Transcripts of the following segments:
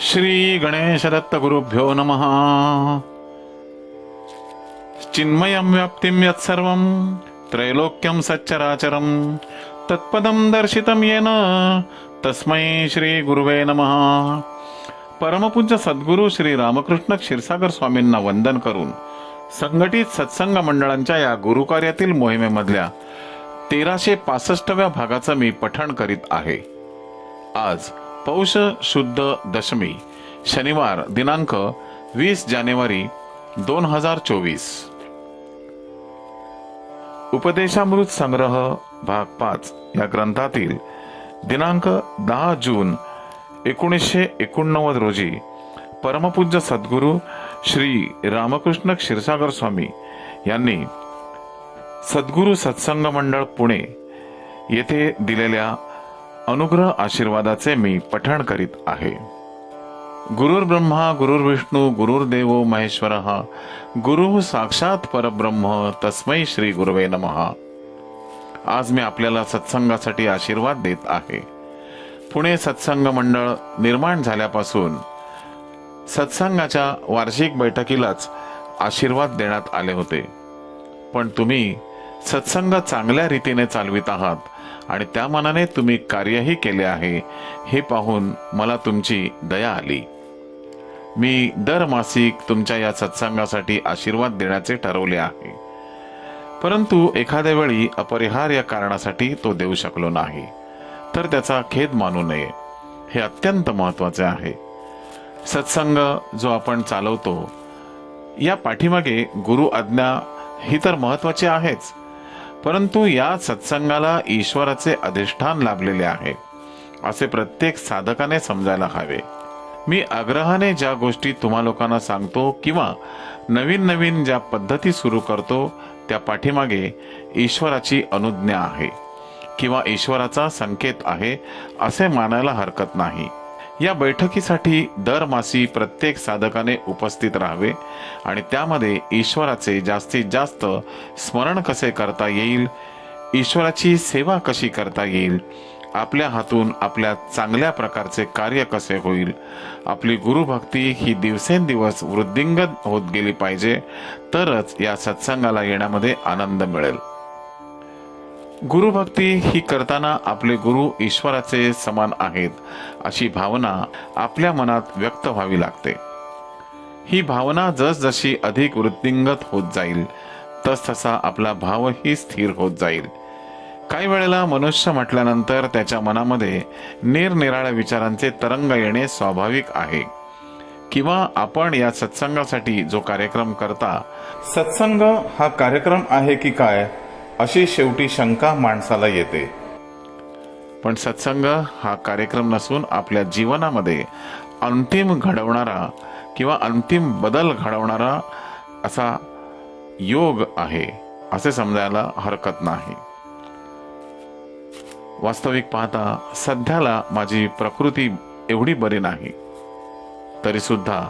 श्री गणेशदत्तगुरुभ्यो नमः. चिन्मयं व्याप्तिं यत्सर्वं त्रैलोक्यं सच्चराचरं तत्पदं दर्शितं येन तस्मै श्री गुरुवे नमः. परमपूज्य सद्गुरू श्री रामकृष्ण क्षीरसागर स्वामींना वंदन करून संघटित सत्संग मंडळांच्या या गुरुकार्यातील मोहिमेमधल्या तेराशे पासष्टव्या भागाचं मी पठण करीत आहे. आज पौष शुद्ध दशमी शनिवार दिनांक वीस जानेवारी दोन हजार चोवीस. उपदेशामृत संग्रह भाग पाच या ग्रंथातील दिनांक दहा जून एकोणीसशे एकोणनव्वद रोजी परमपूज्य सद्गुरू श्री रामकृष्ण क्षीरसागर स्वामी यांनी सद्गुरू सत्संग मंडळ पुणे येथे दिलेल्या अनुग्रह आशीर्वादाचे मी पठण करीत आहे. गुरुर ब्रह्मा गुरुर्विष्णू गुरुर्देव महेश्वर गुरु साक्षात परब्रह्म तस्मै श्री गुरुवे नमः. आज मी आपल्याला सत्संगासाठी आशीर्वाद देत आहे. पुणे सत्संग मंडळ निर्माण झाल्यापासून सत्संगाच्या वार्षिक बैठकीलाच आशीर्वाद देण्यात आले होते. पण तुम्ही सत्संग चांगल्या रीतीने चालवित आहात आणि त्या मनाने तुम्ही कार्यही केले आहे. हे पाहून मला तुमची दया आली. मी दर मासिक तुमच्या या सत्संगासाठी आशीर्वाद देण्याचे ठरवले आहे. परंतु एखाद्या वेळी अपरिहार्य कारणासाठी तो देऊ शकलो नाही. तर त्याचा खेद मानू नये. हे अत्यंत महत्त्वाचे आहे. सत्संग जो आपण चालवतो या पाठीमागे गुरु आज्ञा ही तर महत्वाची आहेच. परंतु या सत्संगाला ईश्वराचे अधिष्ठान लाभलेले आहे. असे प्रत्येक साधकाने समजायला हवे. मी आग्रहाने ज्या गोष्टी तुम्हा लोकांना सांगतो किंवा नवीन नवीन ज्या पद्धती सुरू करतो त्या पाठीमागे ईश्वराची अनुज्ञा आहे किंवा ईश्वराचा संकेत आहे असे मानायला हरकत नाही. या बैठकीसाठी दरमासी प्रत्येक साधकाने उपस्थित राहावे आणि त्यामध्ये ईश्वराचे जास्तीत जास्त स्मरण कसे करता येईल ईश्वराची सेवा कशी करता येईल आपल्या हातून आपल्या चांगल्या प्रकारचे कार्य कसे होईल आपली गुरुभक्ती ही दिवसेंदिवस वृद्धिंगत होत गेली पाहिजे तरच या सत्संगाला येण्यामध्ये आनंद मिळेल. गुरुभक्ती ही करताना आपले गुरु ईश्वराचे समान आहेत अशी भावना आपल्या मनात व्यक्त व्हावी लागते. ही भावना जसजशी अधिक वृद्धिंगत होत जाईल तसतसा आपला भावही स्थिर होत जाईल. काही वेळेला मनुष्य म्हटल्यानंतर त्याच्या मनामध्ये निरनिराळ्या विचारांचे तरंग येणे स्वाभाविक आहे. किंवा आपण या सत्संगासाठी जो कार्यक्रम करता सत्संग हा कार्यक्रम आहे की काय? अशी शेवटी शंका माणसाला येते. पण सत्संग हा कार्यक्रम नसून आपल्या जीवनामध्ये अंतिम घडवणारा किंवा अंतिम बदल घडवणारा असा योग आहे असे समजायला हरकत नाही. वास्तविक पाहता सध्याला माझी प्रकृती एवढी बरी नाही. तरीसुद्धा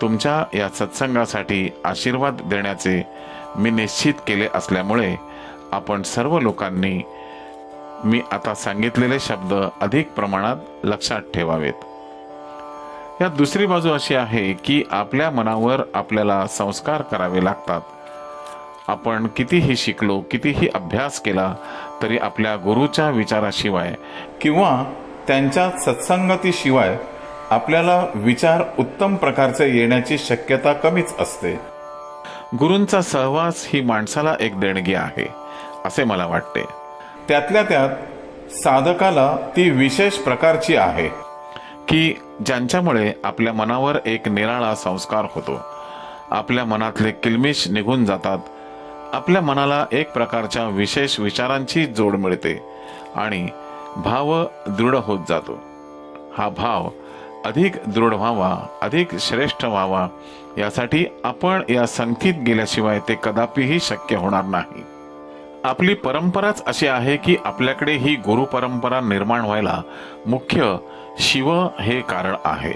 तुमच्या या सत्संगासाठी आशीर्वाद देण्याचे मी निश्चित केले असल्यामुळे आपण सर्व लोकांनी मी आता सांगितलेले शब्द अधिक प्रमाणात लक्षात ठेवावेत. या दुसरी बाजू अशी आहे की आपल्या मनावर आपल्याला संस्कार करावे लागतात. आपण कितीही शिकलो कितीही अभ्यास केला तरी आपल्या गुरुच्या विचाराशिवाय किंवा त्यांच्या सत्संगतीशिवाय आपल्याला विचार उत्तम प्रकारचे येण्याची शक्यता कमीच असते. गुरूंचा सहवास ही माणसाला एक देणगी आहे. असे मला वाटते. त्यातल्या त्यात साधकाला ती विशेष प्रकारची आहे. की ज्यांच्यामुळे आपल्या मनावर एक निराळा संस्कार होतो. आपल्या मनातले किलमिश निघून जातात. आपल्या मनाला एक प्रकारच्या विशेष विचारांची जोड मिळते आणि भाव दृढ होत जातो. हा भाव अधिक दृढ व्हावा अधिक श्रेष्ठ व्हावा यासाठी आपण या संगतीत गेल्याशिवाय ते कदापिही शक्य होणार नाही. आपली परंपराच अशी आहे की आपल्याकडे ही गुरु परंपरा निर्माण व्हायला मुख्य शिव हे कारण आहे.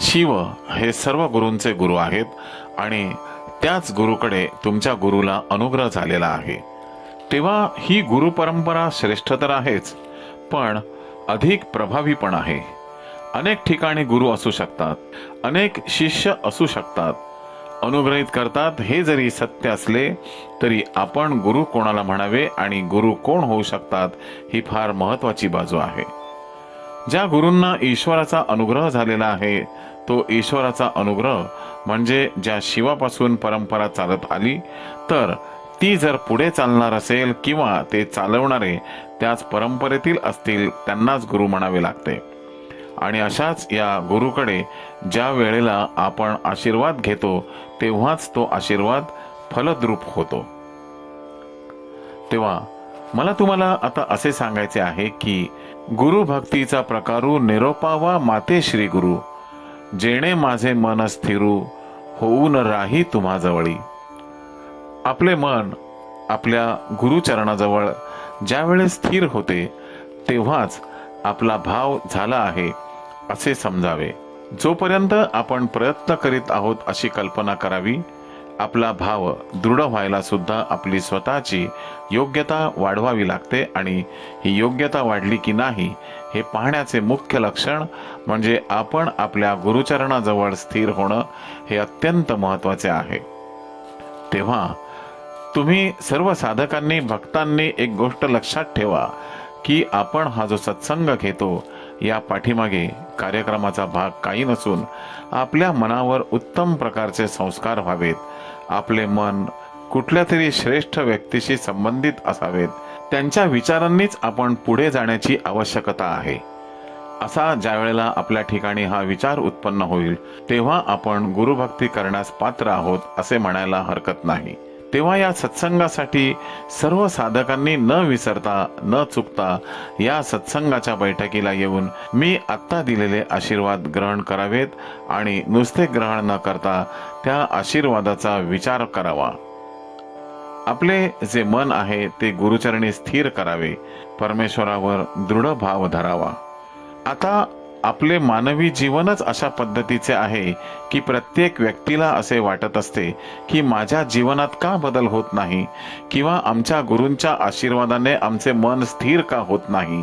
शिव हे सर्व गुरूंचे गुरु आहेत आणि त्याच गुरुकडे तुमच्या गुरुला अनुग्रह झालेला आहे. तेव्हा ही गुरु परंपरा श्रेष्ठ तर आहेच पण अधिक प्रभावी पण आहे. अनेक ठिकाणी गुरु असू शकतात अनेक शिष्य असू शकतात अनुग्रहित करतात. हे जरी सत्य असले तरी आपण गुरु कोणाला म्हणावे आणि गुरु कोण होऊ शकतात ही फार महत्वाची बाजू आहे. ज्या गुरूंना ईश्वराचा अनुग्रह झालेला आहे तो ईश्वराचा अनुग्रह म्हणजे ज्या शिवापासून परंपरा चालत आली तर ती जर पुढे चालणार असेल किंवा ते चालवणारे त्याच परंपरेतील असतील त्यांनाच गुरु म्हणावे लागते. आणि अशाच या गुरुकडे ज्या वेळेला आपण आशीर्वाद घेतो तेव्हाच तो आशीर्वाद फलद्रूप होतो. तेव्हा मला तुम्हाला आता असे सांगायचे आहे की गुरु भक्तीचा प्रकारू निरोपावा माते श्री गुरु. जेणे माझे मन स्थिरू होऊन राही तुम्हा जवळी आपले मन आपल्या गुरुचरणाजवळ ज्यावेळेस स्थिर होते तेव्हाच आपला भाव झाला आहे. असे समजावे. जोपर्यंत आपण प्रयत्न करीत आहोत अशी कल्पना करावी आपला भाव दृढ व्हायला सुद्धा आपली स्वतःची योग्यता वाढवावी लागते आणि ही योग्यता वाढली की नाही हे पाहण्याचे मुख्य लक्षण म्हणजे आपण आपल्या गुरुचरणाजवळ स्थिर होणं हे अत्यंत महत्त्वाचे आहे. तेव्हा तुम्ही सर्व साधकांनी भक्तांनी एक गोष्ट लक्षात ठेवा की आपण हा जो सत्संग घेतो या पाठीमागे कार्यक्रमाचा भाग काही नसून आपल्या मनावर उत्तम प्रकारचे संस्कार व्हावेत. आपले मन कुठल्या तरी श्रेष्ठ व्यक्तीशी संबंधित असावेत. त्यांच्या विचारांनीच आपण पुढे जाण्याची आवश्यकता आहे. असा ज्या वेळेला आपल्या ठिकाणी हा विचार उत्पन्न होईल तेव्हा आपण गुरुभक्ती करण्यास पात्र आहोत असे म्हणायला हरकत नाही. तेव्हा या सत्संगासाठी सर्व साधकांनी न विसरता न चुकता या सत्संगाच्या बैठकीला येऊन मी आत्ता दिलेले आशीर्वाद ग्रहण करावेत आणि नुसते ग्रहण न करता त्या आशीर्वादाचा विचार करावा. आपले जे मन आहे ते गुरुचरणी स्थिर करावे. परमेश्वरावर दृढ भाव धरावा. आता आपले मानवी जीवनच अशा पद्धतीचे आहे की प्रत्येक व्यक्तीला असे वाटत असते की माझ्या जीवनात का बदल होत नाही किंवा आमच्या गुरूंच्या आशीर्वादाने आमचे मन स्थिर का होत नाही.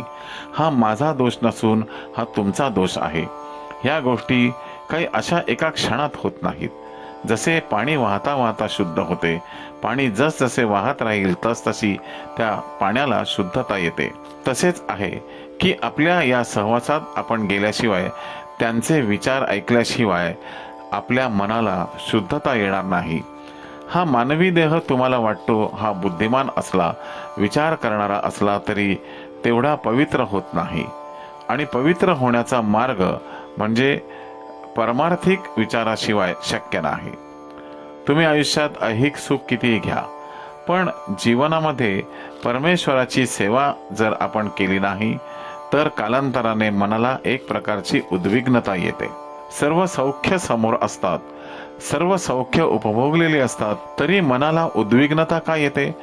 हा माझा दोष नसून हा तुमचा दोष आहे. ह्या गोष्टी काही अशा एका क्षणात होत नाहीत. जसे पाणी वाहता वाहता शुद्ध होते पाणी जस जसे वाहत राहील तस तशी त्या पाण्याला शुद्धता येते. तसेच आहे की आपल्या या सहवासात आपण गेल्याशिवाय त्यांचे विचार ऐकल्याशिवाय आपल्या मनाला शुद्धता येणार नाही. हा मानवी देह तुम्हाला वाटतो हा बुद्धिमान असला विचार करणारा असला तरी तेवढा पवित्र होत नाही. आणि पवित्र होण्याचा मार्ग म्हणजे परमार्थिक विचाराशिवाय शक्य नाही. तुम्ही आयुष्यात ऐहिक सुख कितीही घ्या पण जीवनामध्ये परमेश्वराची सेवा जर आपण केली नाही तर कालांतराने मनाला एक प्रकारची उद्विग्नता येते. सर्व सौख्य समोर असतात. सर्व सौख्य उपभोगलेले असतात. तरी मनाला उद्विग्नता का येते?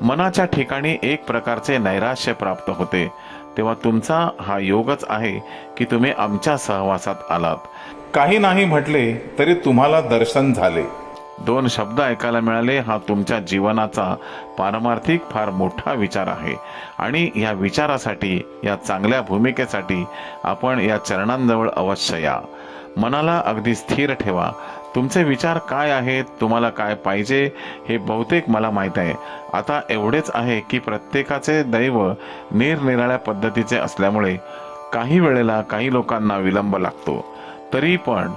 मनाच्या ठिकाणी एक प्रकारचे नैराश्य प्राप्त होते. तेव्हा तुमचा हा योगच आहे की तुम्ही आमच्या सहवासात आलात. काही नाही म्हटले तरी तुम्हाला दर्शन झाले. दोन शब्द ऐकायला मिळाले हा तुमच्या जीवनाचा पारमार्थिक फार मोठा विचार आहे. आणि या विचारासाठी या चांगल्या भूमिकेसाठी आपण या चरणांजवळ अवश्य या. मनाला अगदी स्थिर ठेवा. तुमचे विचार काय आहेत तुम्हाला काय पाहिजे हे बहुतेक मला माहीत आहे. आता एवढेच आहे की प्रत्येकाचे दैव निरनिराळ्या पद्धतीचे असल्यामुळे काही वेळेला काही लोकांना विलंब लागतो. तरी पण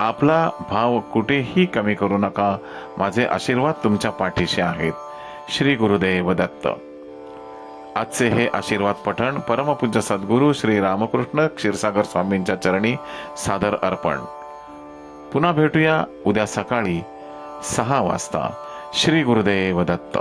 आपला भाव कुठेही कमी करू नका. माझे आशीर्वाद तुमच्या पाठीशी आहेत. श्री गुरुदेव दत्त. आजचे हे आशीर्वाद पठण परमपूज्य सद्गुरू श्री रामकृष्ण क्षीरसागर स्वामींच्या चरणी सादर अर्पण. पुन्हा भेटूया उद्या सकाळी सहा वाजता. श्री गुरुदेव दत्त.